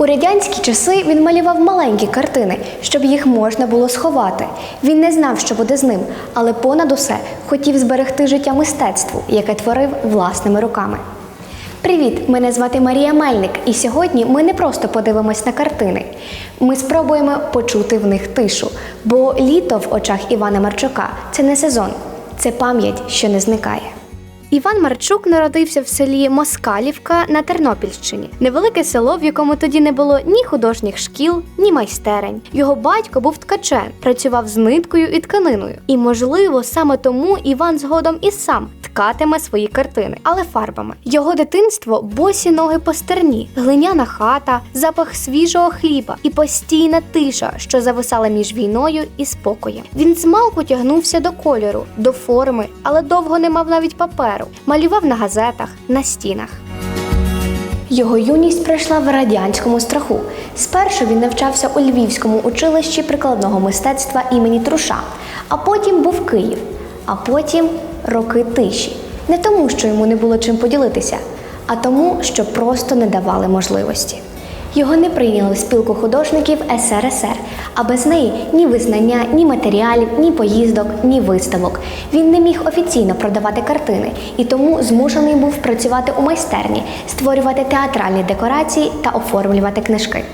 У радянські часи він малював маленькі картини, щоб їх можна було сховати. Він не знав, що буде з ним, але понад усе хотів зберегти життя мистецтву, яке творив власними руками. Привіт! Мене звати Марія Мельник, і сьогодні ми не просто подивимось на картини. Ми спробуємо почути в них тишу, бо літо в очах Івана Марчука це не сезон, це пам'ять, що не зникає. Іван Марчук народився в селі Москалівка на Тернопільщині, невелике село, в якому тоді не було ні художніх шкіл, ні майстерень. Його батько був ткачем, працював з ниткою і тканиною. І, можливо, саме тому Іван згодом і сам ткатиме свої картини, але фарбами. Його дитинство босі ноги по стерні, глиняна хата, запах свіжого хліба і постійна тиша, що зависала між війною і спокоєм. Він змалку тягнувся до кольору, до форми, але довго не мав навіть паперу. Малював на газетах, на стінах. Його юність пройшла в радянському страху. Спершу він навчався у Львівському училищі прикладного мистецтва імені Труша, а потім був Київ, а потім роки тиші. Не тому, що йому не було чим поділитися, а тому, що просто не давали можливості. Його не прийняли в спілку художників СРСР, а без неї ні визнання, ні матеріалів, ні поїздок, ні виставок. Він не міг офіційно продавати картини і тому змушений був працювати у майстерні, створювати театральні декорації та оформлювати книжки.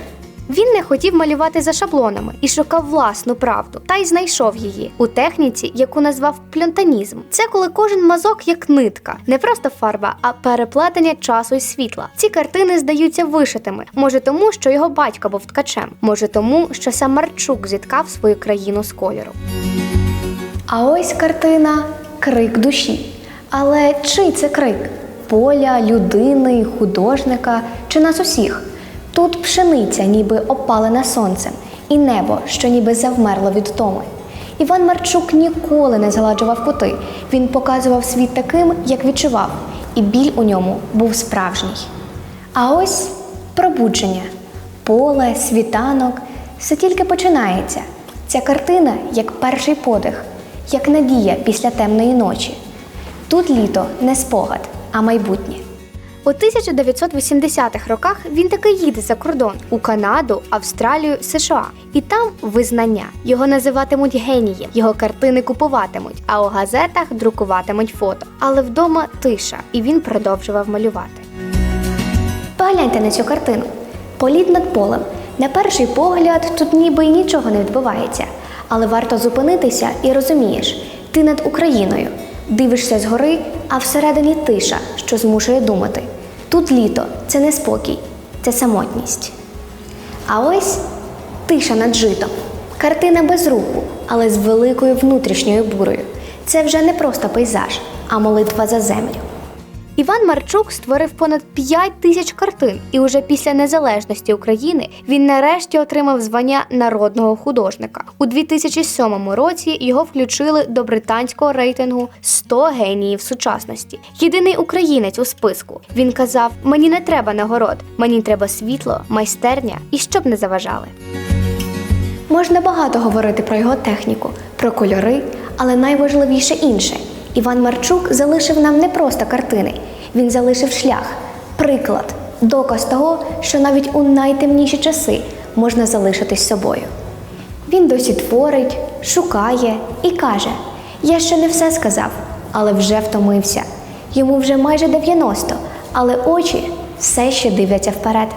Він не хотів малювати за шаблонами і шукав власну правду, та й знайшов її у техніці, яку назвав пльонтанізм. Це коли кожен мазок як нитка, не просто фарба, а переплетення часу і світла. Ці картини здаються вишитими. Може тому, що його батько був ткачем, може тому, що сам Марчук зіткав свою країну з кольору. А ось картина Крик душі. Але чий це крик? Поля, людини, художника чи нас усіх? Тут пшениця, ніби опалена сонцем, і небо, що ніби завмерло від втоми. Іван Марчук ніколи не згладжував кути. Він показував світ таким, як відчував, і біль у ньому був справжній. А ось пробудження, поле, світанок все тільки починається. Ця картина як перший подих, як надія після темної ночі. Тут літо не спогад, а майбутнє. У 1980-х роках він таки їде за кордон у Канаду, Австралію, США. І там визнання. Його називатимуть генієм, його картини купуватимуть, а у газетах друкуватимуть фото. Але вдома тиша, і він продовжував малювати. Погляньте на цю картину. Політ над полем. На перший погляд тут ніби й нічого не відбувається. Але варто зупинитися і розумієш, ти над Україною. Дивишся згори, а всередині тиша, що змушує думати. Тут літо це не спокій, це самотність. А ось тиша над житом. Картина без руху, але з великою внутрішньою бурою. Це вже не просто пейзаж, а молитва за землю. Іван Марчук створив понад 5 тисяч картин, і уже після незалежності України він нарешті отримав звання народного художника. У 2007 році його включили до британського рейтингу 100 геніїв сучасності. Єдиний українець у списку. Він казав: мені не треба нагород, мені треба світло, майстерня і щоб не заважали. Можна багато говорити про його техніку, про кольори, але найважливіше інше. Іван Марчук залишив нам не просто картини, він залишив шлях, приклад, доказ того, що навіть у найтемніші часи можна залишитись собою. Він досі творить, шукає і каже: Я ще не все сказав, але вже втомився. Йому вже майже 90, але очі все ще дивляться вперед.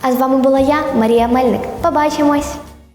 А з вами була я, Марія Мельник. Побачимось!